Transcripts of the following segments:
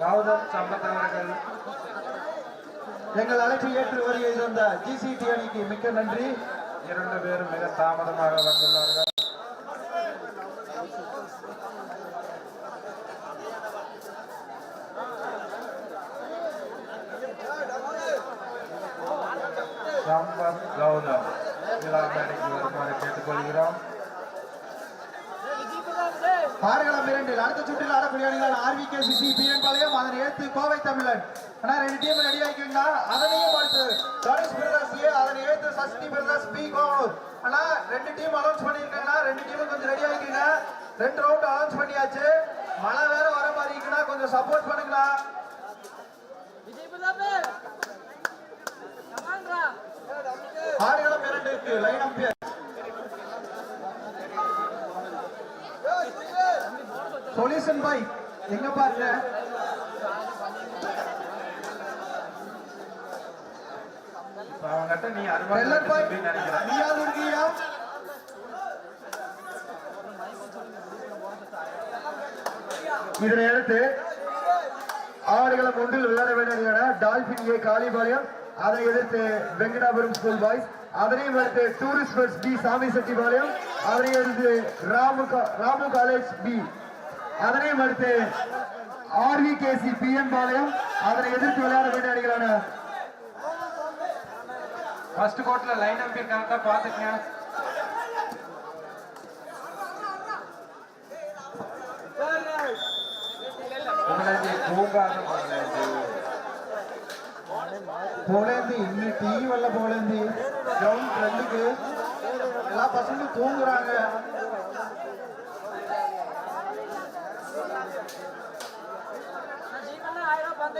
கௌதம் சம்பத் அவர்கள். எங்கள் அழைப்பு ஏற்று வருகை தந்த ஜிசிடி அணிக்கு மிக்க நன்றி. இரண்டு பேரும் மிக தாமதமாக வந்துள்ளார்கள். சம்பத் கௌதம் மேடைக்கு வருமாறு கேட்டுக்கொள்கிறோம். ஆறுகளம் இரண்டில் அடுத்த சுற்றில் ஆடக்கூடிய அணிகள் ஆர்விகே சிசி பிஎன் பாளையம் அதனை ஏற்று கோவை தமிழன். ஆனா ரெண்டு டீம் ரெடி ஆகிக்கீங்களா அதனையும் அடுத்து கணேஷ் ஏ அதனை ஏற்று சஷ்டி பிரதர்ஸ் பி கோவூர் ஆனா ரெண்டு டீம் அனௌன்ஸ் பண்ணியிருக்காங்களா ரெண்டு டீமும் கொஞ்சம் ரெடி ஆகிக்கீங்க ரெண்டு ரவுண்ட் அனௌன்ஸ் பண்ணியாச்சு. மழை வேற வர மாதிரி இருக்குன்னா கொஞ்சம் சப்போர்ட் பண்ணுங்களா ஆறுகளம் இரண்டுக்கு லைன் அம்பியர் சொல்யூஷன் பாய் எங்க பாருங்க. அவங்ககிட்ட நீ நினைக்கிறேன். இருக்கியா இதனை அடுத்து ஆடுகளம் ஒன்றில் விளையாட வேண்டிய டால்பின் ஏ காளிபாளையம் அதை எதிர்த்து வெங்கடாபுரம் ஸ்கூல் பாய்ஸ் அதனையும் அடுத்து டூரிஸ்ட் பஸ் பி சாமி செட்டிபாளையம் அதனை அடுத்து ராமு ராமு காலேஜ் பி அதனையும் அடுத்து ஆர்விகேசி பிஎன் பாளையம் அதனை எதிர்த்து விளையாட வேண்டிய அணிகளான ஃபர்ஸ்ட் கோர்ட்ல லைன் அம்பீர் கரெக்டா பாத்துக்கங்க. போலேந்தி இன்னும் டீ வரல போலேந்தி கிரவுண்ட் ரெண்டுக்கு. எல்லா பசங்களும் தூங்குறாங்க.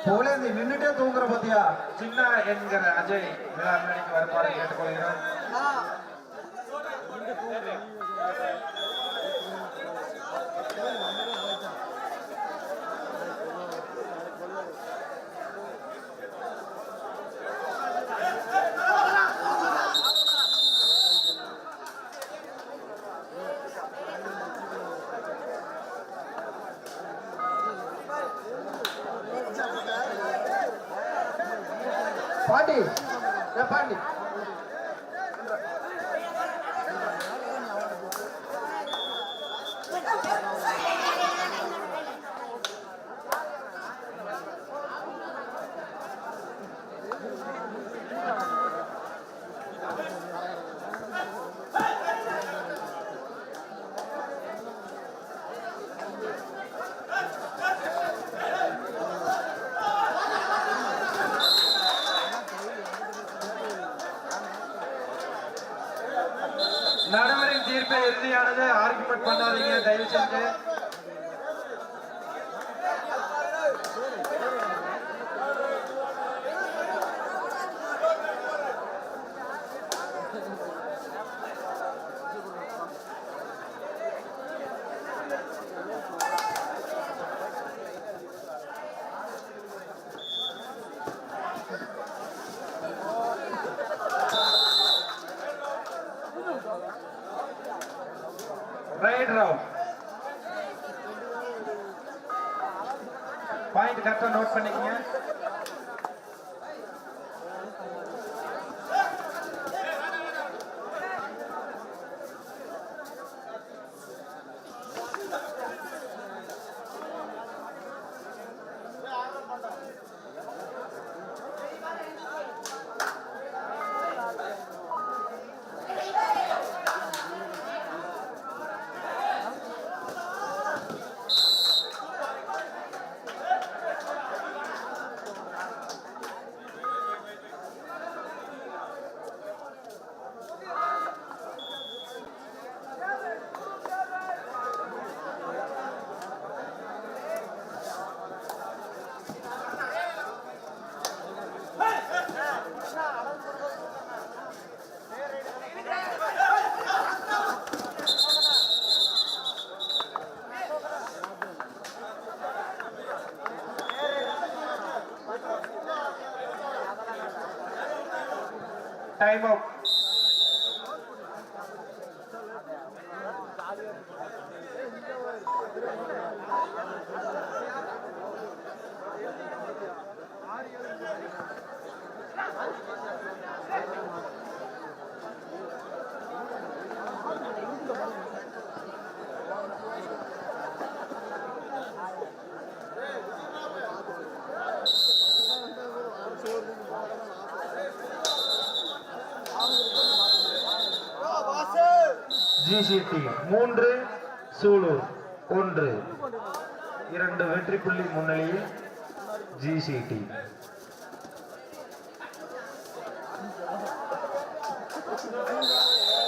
போலேந்தி நின்னுட்டே தூங்குற பாத்தியா? சின்ன என்கிற அஜய் விழா மேடைக்கு வருமாறு கேட்டுக்கொள்கிறோம் ஏ டைம் அவுட் ஜிசிடி மூன்று சூலூர். ஒன்று. இரண்டு வெற்றி புள்ளி முன்னிலையில் ஜிசிடி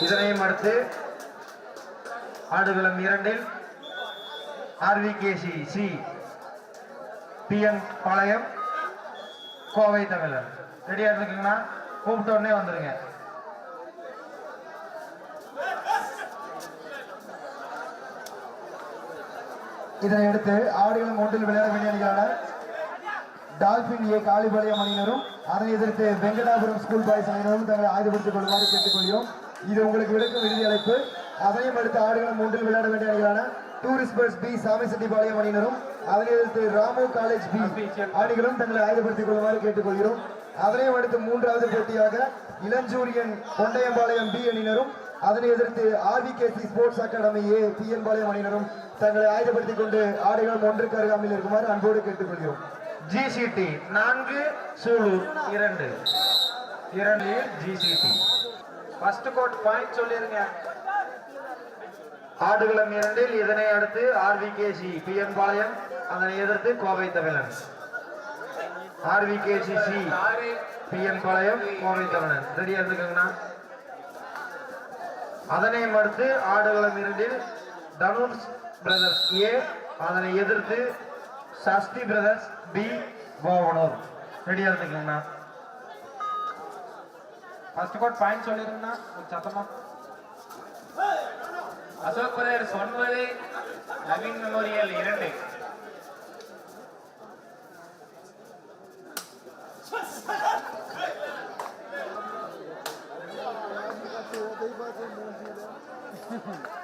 இதனையும் அடுத்து ஆடுகளம் இரண்டில் RVKC C P M Palayam Kovai Tamilar. ரெடியா இருக்குங்களா கூப்பிட்ட உடனே இதனை அடுத்து ஆடுகளம் ஒன்றில் விளையாட வேண்டிய அணிகளான டால்பின் ஏ காளிபாளையம் அணியினரும் அதனை எதிர்த்து வெங்கடாபுரம் ஸ்கூல் பாய்ஸ் அணியினரும் தங்களை ஆயுதப்படுத்திக் கொள்ளுமாறு கேட்டுக்கொள்கிறோம். இது உங்களுக்கு விடுக்கும் இறுதி அழைப்பு. அதையும் அடுத்து ஆடுகளம் ஒன்றில் விளையாட வேண்டிய அணிகளான டூரிஸ்ட் பஸ் பி சாமிசெட்டிபாளையம் அணியினரும் அதனை எதிர்த்து ராமு காலேஜ் பி அணிகளும் தங்களை ஆயுதப்படுத்திக் கொள்ளுமாறு கேட்டுக்கொள்கிறோம். அதனையும் அடுத்து மூன்றாவது போட்டியாக இளஞ்சூரியன் கொண்டையம்பாளையம் பி அணியினரும் அதனை எதிர்த்து RVKC sports academy A B N Palayam அணியினரும் தங்களை ஆயுதப்படுத்திக் கொண்டு ஆடைகளும் ஒன்றுக்கு அருகாமையில் இருக்குமாறு அன்போடு கேட்டுக்கொள்கிறோம். ஜிசிடி நான்கு சூலூர் இரண்டு. இரண்டு ஜிசிடி ஃபர்ஸ்ட் கோட் பாயிண்ட் சொல்லிருங்க. ஆடுகளம் இரண்டில் இதனை அடுத்து ஆர்விகேசி பி என் பாளையம் அதனை எதிர்த்து Kovai Tamilan. RVKC C P N Palayam Kovai Tamilan. ரெடியா இருந்துக்கங்கண்ணா அதனை அடுத்து ஆடுகளம் இரண்டில் தனுஷ் பிரதர்ஸ் ஏ அதனை எதிர்த்து சஷ்டி பிரதர்ஸ் பி கோவனூர் ரெடியா இருந்துக்கங்கண்ணா. ஃபர்ஸ்ட் கோட் பாயிண்ட் சொல்லிருங்கண்ணா. சத்தமா. அசோக் பிரதர்ஸ் ஒன்பது நவீன் மெமோரியல் இரண்டு.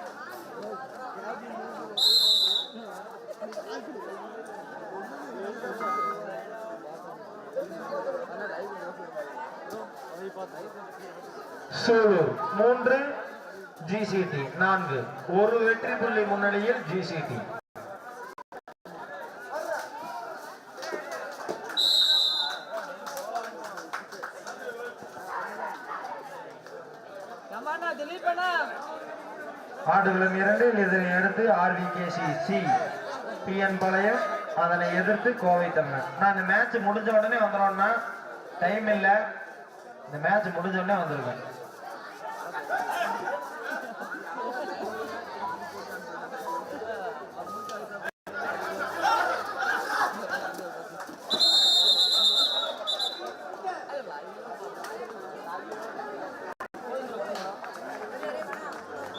சூலூர் மூன்று ஜிசிடி நான்கு ஒரு வெற்றி புள்ளி முன்னணியில் ஜிசிடி ஆடுகளம் இரண்டில் இதனை அடுத்து ஆர்விகேசி சி பிஎன் பாளையம். அதனை எதிர்த்து கோவை தமிழன் நான் இந்த மேட்ச் முடிஞ்ச உடனே வந்துடும்னா டைம் இல்லை. இந்த மேட்ச் முடிஞ்ச உடனே வந்துருவேன்.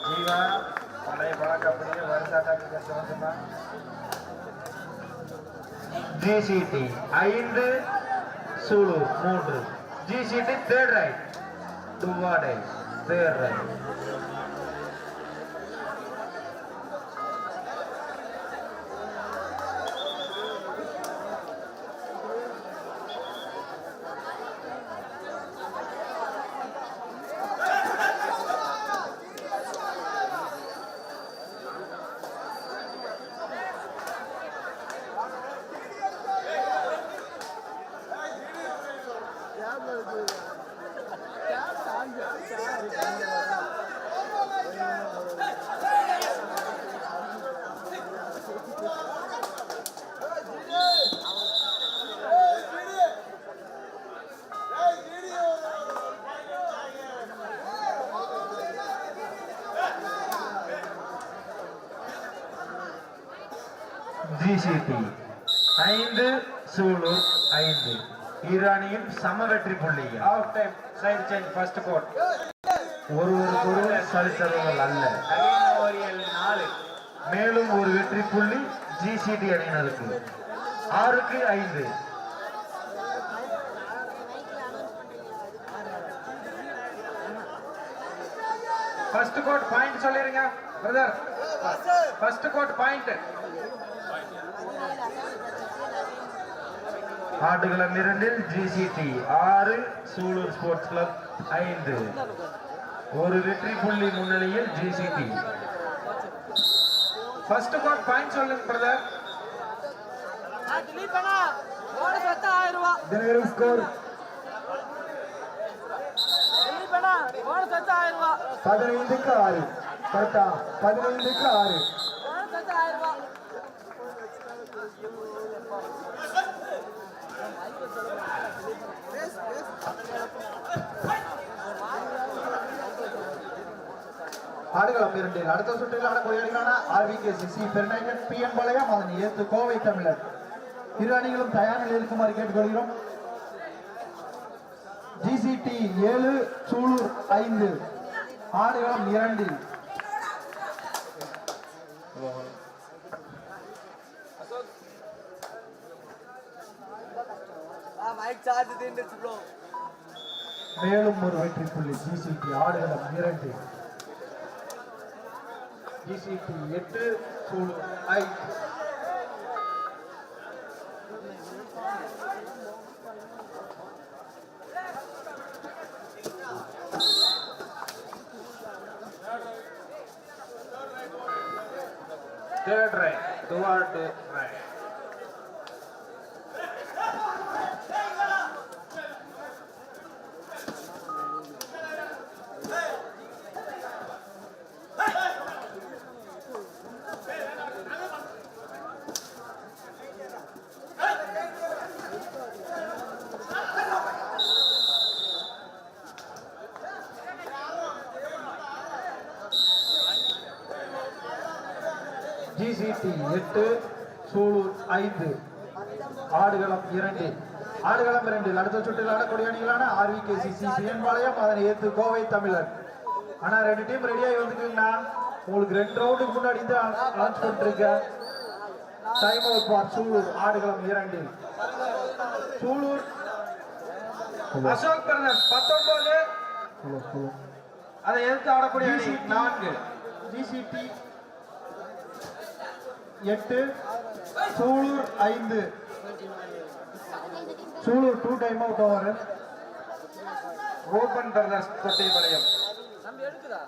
ஜீவா பழைய பழக்கம் அப்படியே வருஷாட்டாக்கு சிவந்தமா ஜிசிடி ஐந்து சூலூர் மூன்று. ஜிசிடி தேர்ட் ரைட் டுவாடை தேர்ட் ரைட் ஜிசிடி ஐந்து சூலூர் ஐந்து சம வெற்றி புள்ளிகள் half time side change first court ஒருவருக்கொருவர் சரிசமங்கள் அல்ல நவீன் மெமோரியல் நாலு மேலும் ஒரு வெற்றி புள்ளி ஜிசிடி அணியினருக்கு. ஆறுக்கு ஐந்து. ஃபர்ஸ்ட் கோட் பாயிண்ட் சொல்லிருங்க பிரதர் ஃபர்ஸ்ட் கோட் பாயிண்ட் ஆடுகளம் இரண்டில் ஜிசிடி ஆறு சூலூர் ஸ்போர்ட்ஸ் கிளப் ஐந்து. ஒரு வெற்றி புள்ளி முன்னிலையில் ஜிசிடி ஃபர்ஸ்ட் கோட் பாயிண்ட் சொல்லுங்க பிரதர் தினகரன் ஸ்கோர் பதினைந்துக்கு ஆறு. கரெக்டா பதினைந்துக்கு ஆறு போனஸ் வந்து ஆயிரம் ரூபாய் ஆடுகளம் இரண்டில் அடுத்த சுற்றில் ஆடக்கூடிய அணிகளான RVK CC Perunayakan P N Palayam. அதனை ஏற்று கோவை தமிழர். இரு அணிகளும் தயார் நிலையில் இருக்குமாறு கேட்டுக்கொள்கிறோம். ஜிசிடி ஏழு சூலூர் ஐந்து. ஆடுகளம் இரண்டில். சார்ஜ் மேலும் ஒரு வெற்றி புள்ளி ஜிசிடி ஆடுகளம் இரண்டு. ஜிசிடி எட்டு சூலூர் ஐ Third right, toward the right. GCT எட்டு சூலூர் ஐந்து. ஆடுகளம் இரண்டு. ஆடுகளம் இரண்டில் அடுத்த சுற்றில் ஆடக்கூடிய அணிகளான ஆர்விகேசி சிஎன்பாளையம் அதனை ஏத்து கோவை தமிழர். ஆனா ரெண்டு டீம் ரெடியாகி வந்துக்குங்கண்ணா உங்களுக்கு ரெண்டு ரவுண்டுக்கு முன்னாடி தான் லான்ச் பண்ணிருக்கேன் டைம் அவுட் ஃபார் சூலூர் ஆடுகளம் இரண்டில் சூலூர் அசோக் பிரதர்ஸ் பத்தொன்பது. அதை எதிர்த்து ஆடக்கூடிய நான்கு. ஜிசிடி எட்டு சூலூர் ஐந்து. Sulur two time out over open brothers Thottipalayam நம்ம எடுக்குதா?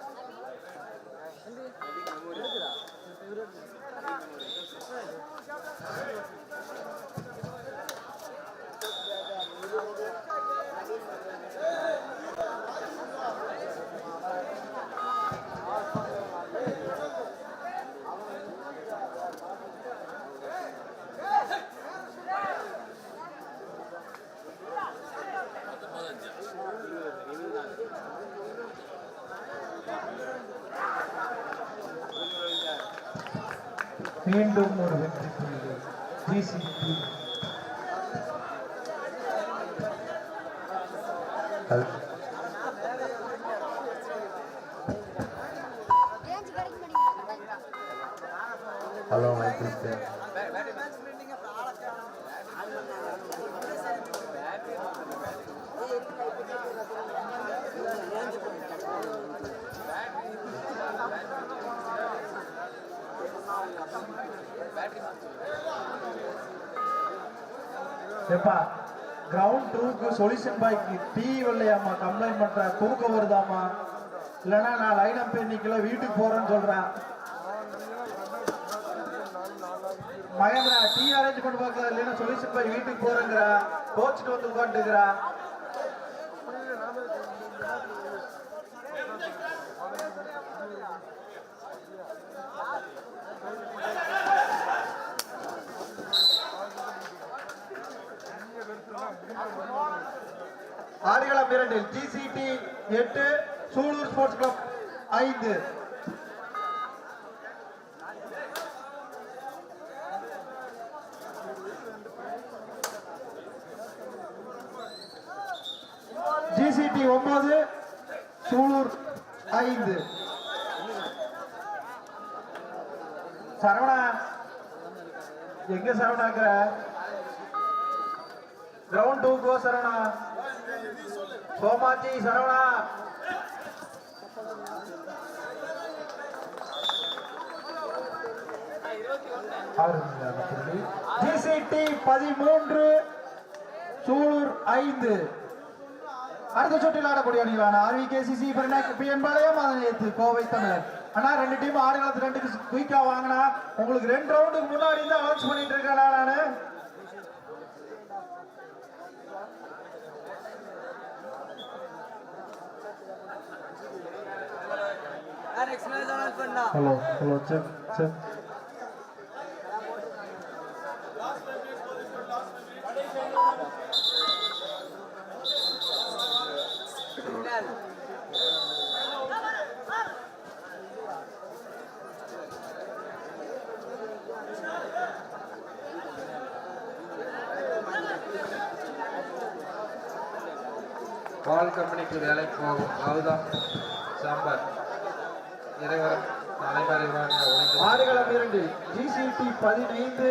மீண்டும் ஒரு வெற்றி புள்ளி மாட்டேங்குது ஹலோ. மைக்கிள் ஏப்பா கிரவுண்ட் டூக்கு சொல்யூஷன் பாய்க்கு டீ வரலையாம்மா கம்ப்ளைண்ட் பண்ற தூக்கம் வருதாம்மா. இல்லைன்னா நான் லைன் அப் நிக்கல வீட்டுக்கு போறேன்னு சொல்றேன். மகேந்திரா டீ அரேஞ்ச் பண்ணி பார்க்கல இல்லைன்னா சொல்யூஷன் பாய் வீட்டுக்கு போறேங்கிறா கோச்சுட்டு வந்து உட்காந்துக்கிறா ஆடுகளம் இரண்டில் ஜிசிடி எட்டு சூலூர் ஸ்போர்ட்ஸ் கிளப் ஐந்து. ஜிசிடி ஒன்பது சூலூர் ஐந்து. சரவணா எங்க சரவணாக்குற கிரவுண்ட் டூ சரவணா. சோமாஜி சரவணா. ஜிசிடி பதிமூன்று சூலூர் ஐந்து. அடுத்த சுற்றில் ஆடக்கூடிய அணிகளான ஆர்விகேசிசி பிஎன் பாளையம். அதனை ஏற்று கோவை தமிழர். அண்ணா ரெண்டு டீம் ஆறு காலத்து ரெண்டுக்கு குயிக்கா வாங்கினா உங்களுக்கு ரெண்டு ரவுண்டுக்கு முன்னாடி தான் அனௌன்ஸ் பண்ணிட்டு இருக்கேன் நானு யார் next hello hello check check பால் கம்பெனிக்கு வேலைக்கு போகும் அதுதான் சாம்பார் இறைவரம் தலைமறைவாக ஒளிந்து ஆடுகளம் இரண்டு ஜிசிடி பதினைந்து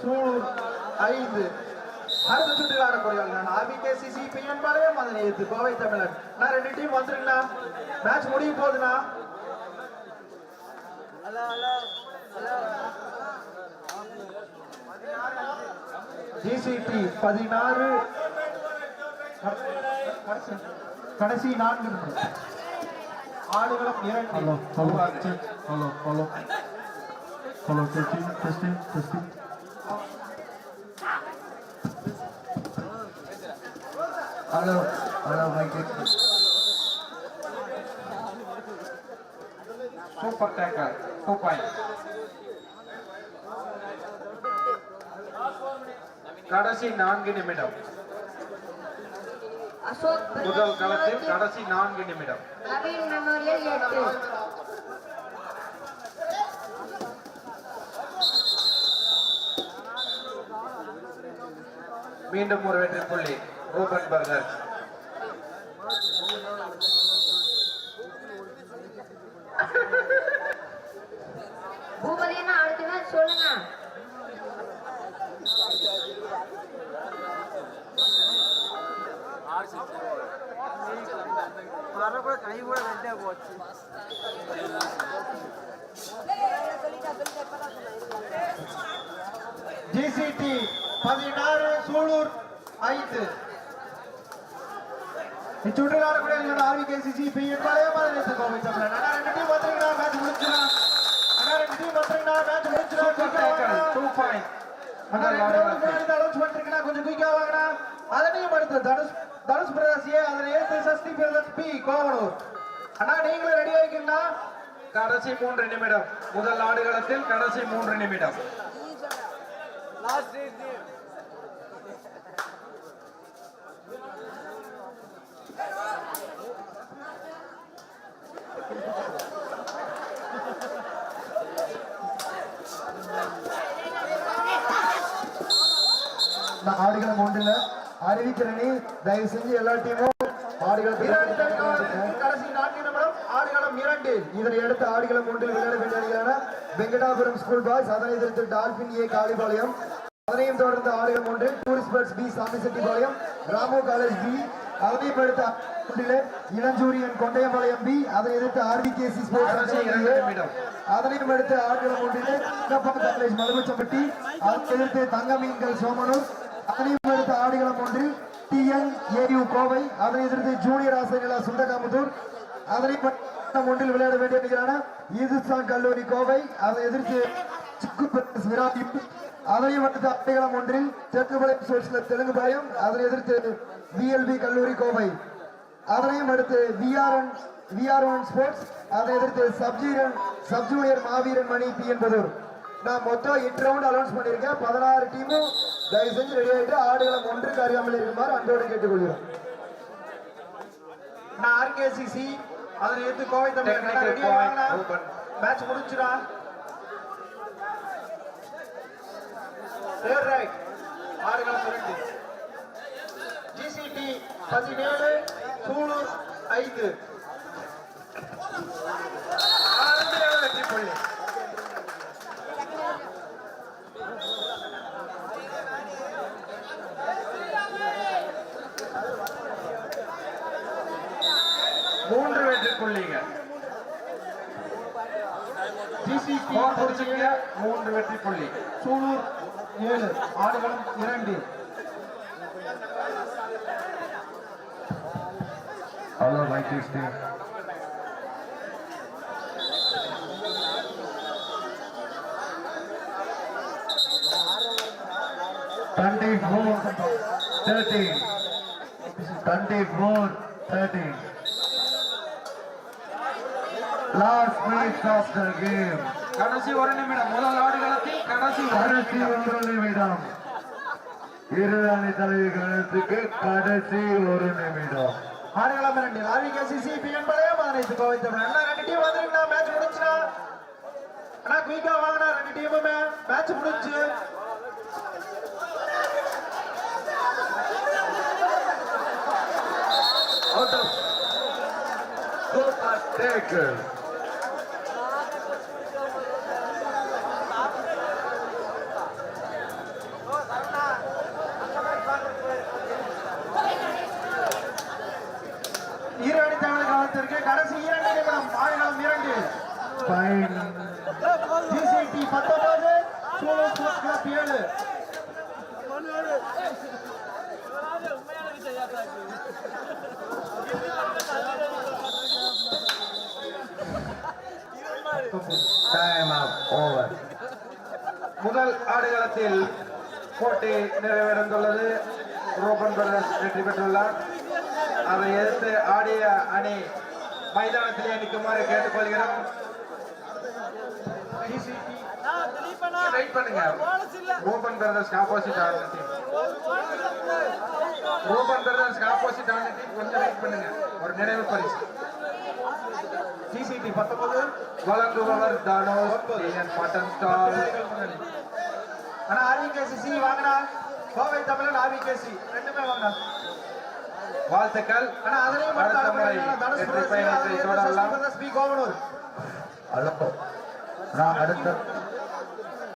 சூலூர் ஐந்து. அடுத்த சுற்றில் ஆடக்கூடிய நான் ஆர்பிகே சிசி பிஎன் பாளையம் அதனை எதிர்த்து கோவை தமிழன் நான் ரெண்டு டீம் வந்துருங்கண்ணா. மேட்ச் முடிய போகுதுண்ணா ஜிசிடி பதினாறு. கடைசி நான்கு. Hello, hello, check. Hello, hello. Hello, testing, testing, testing. Hello hello mike super taker two point கடைசி நான்கு நிமிடம் அசோக் முதல் களத்தில் கடைசி நான்கு நிமிடம். நவீன் மெமோரியல் எட்டு மீண்டும் ஒரு வெற்றி புள்ளி. ரூபன் பர்கர். வரக்கூட கை கூட வெட்டியா போச்சு. ஜிசிடி பதினாறு சூலூர் ஐந்து. இச்சுற்றில் ஆடக்கூடிய எங்களோட ஆர்விகேசிசி பிஎன் பாளையம் அதை நேற்று கோவை தமிழன் அண்ணா ரெண்டு டீம் வந்துருங்கண்ணா மேட்ச் முடிஞ்சுனா அண்ணா ரெண்டு டீம் மேட்ச் டூ பாயிண்ட் ரெண்டு முன்னாடி அனௌன்ஸ் கொஞ்சம் குயிக்கா அதனையும் அடுத்து தனுஷ் தனுஷ் பிரதர்ஸ் ஏ அதனை ஏற்று சஸ்தி பிரதர்ஸ் பி கோவலூர். அண்ணா நீங்களும் ரெடி ஆகிக்கீங்களா கடைசி மூன்று நிமிடம். முதல் ஆடுகளத்தில் கடைசி மூன்று நிமிடம். ஆடுகளம் ஒன்றில் அறிவிக்கிறேனே. தயவு செஞ்சு எல்லா டீமும் இதனை அடுத்து ஆடுகளம் ஒன்றில் விளையாட வேண்டிய அணிகளான வெங்கடாபுரம் ஸ்கூல் பாய்ஸ் அதனை எதிர்த்து டால்பின் ஏ காளிபாளையம். அதனையும் தொடர்ந்து ஆடுகளம் ஒன்று tourist bus B Samichettipalayam Ramu college B அதனையும் அடுத்து ஒன்றிலே இளஞ்சூரியன் கொண்டையம்பாளையம் பி அதை எதிர்த்து ஆர்பிகேசி ஸ்போர்ட்ஸ் அதனையும் அடுத்து ஆடுகளம் ஒன்றிலே காலேஜ் மதுமச்சம்பட்டி அதை எதிர்த்து தங்கமீன்கள் சோமனூர் அதனையும் அடுத்து ஆடுகளம் ஒன்றில் டிஎன் ஏயு கோவை அதனை எதிர்த்து ஜூனியர் ஆசிரியர் சுண்டகாமுதூர் அதனை ஒன்றில் விளையாட வேண்டிய நிகரான ஈதுஸ்தான் கல்லூரி கோவை அதை எதிர்த்து சிக்கு பிரதேஷ் விராட்டி அதையும் அடுத்து ஆடுகளம் ஒன்றில் தெற்குபாளையம் சோசியல் தெலுங்குபாளையம் அதனை எதிர்த்து விஎல்பி கல்லூரி கோவை அதனையும் அடுத்து விஆர்என் விஆர்என் ஸ்போர்ட்ஸ் அதை எதிர்த்து சப்ஜீரன் சப்ஜூனியர் மாவீரன் மணி பி என்பதூர் நான் மொத்தம் எட்டு ரவுண்ட் அலௌன்ஸ் பண்ணியிருக்கேன். பதினாறு டீமும் தயவு செஞ்சு ரெடி ஆகிட்டு ஆடுகளம் ஒன்றுக்கு அறியாமல் இருக்குமாறு அன்போடு கேட்டுக்கொள்கிறோம். நான் ஆர்கேசிசி அதனை எடுத்து கோவை Ruben. மேட்ச் முடிஞ்சுடா தேர்ட் ரைட் ஆடுகளம் இரண்டு ஜிசிடி பதினேழு சூலூர் ஐந்து ஆரம்பியாக வெற்றி புள்ளி மூன்று வெற்றி புள்ளிகள் ஜிசிடி ஸ்கோர் முடிச்சுங்க மூன்று வெற்றி புள்ளி சூலூர் ஏழு ஆடுகளம் இரண்டு Hello, mic testing. Twenty-four, thirteen. Twenty-four, thirteen. Last minutes of the game கடைசி ஒரு நிமிடம். முதல் ஆடுகளத்தில் கடைசி கடைசி ஒரு நிமிடம். இரு அணி தலைவர்களுக்கு கடைசி ஒரு நிமிடம். ஆடுகளம் இரண்டு லாவிகா சிசி பிஎன் பழையம் அதனை கோவித்தவன் அண்ணா ரெண்டு டீம் வந்துருங்கண்ணா மேட்ச் முடிஞ்சுனா அண்ணா குயிக்கா வாங்கண்ணா. ரெண்டு டீமுமே மேட்ச் முடிஞ்சு. Out of Taker. இரு அணி தமிழகத்திற்கு கடைசி இரண்டு நிமிடம். ஆடுகளம் இரண்டு. டிசிடி பத்தொன்பது சூலோ ஸ்போர்ட்ஸ் கிளப் ஏழு. முதல் ஆடுகளத்தில் போட்டி நிறைவடைந்துள்ளது ரோபன் பிரதர்ஸ் வெற்றி பெற்றுள்ளார். அதை எதிர்த்து ஆடிய அணி மைதானத்திலே நிற்குமாறு கேட்டுக்கொள்கிறோம். வெயிட் பண்ணுங்க. ரூபன் பிரதர்ஸ்க்கு ஆப்போசிட் ஆடுற டீம் ரூபன் பிரதர்ஸ்க்கு ஆப்போசிட் ஆடுற டீம் கொஞ்சம் வெயிட் பண்ணுங்க. ஒரு நினைவு பரிசு. டிசிடி பத்தொன்பது. வழங்குபவர் தானோஸ் டிஎன் மட்டன் ஸ்டால். அண்ணா ஆர்விகேசி வாங்கண்ணா. கோவை தமிழன் ஆர்விகேசி ரெண்டுமே வாங்கண்ணா. வாழ்த்துக்கள். அடுத்த முறை வெற்றி பயணத்தை தொடரலாம். அடுத்த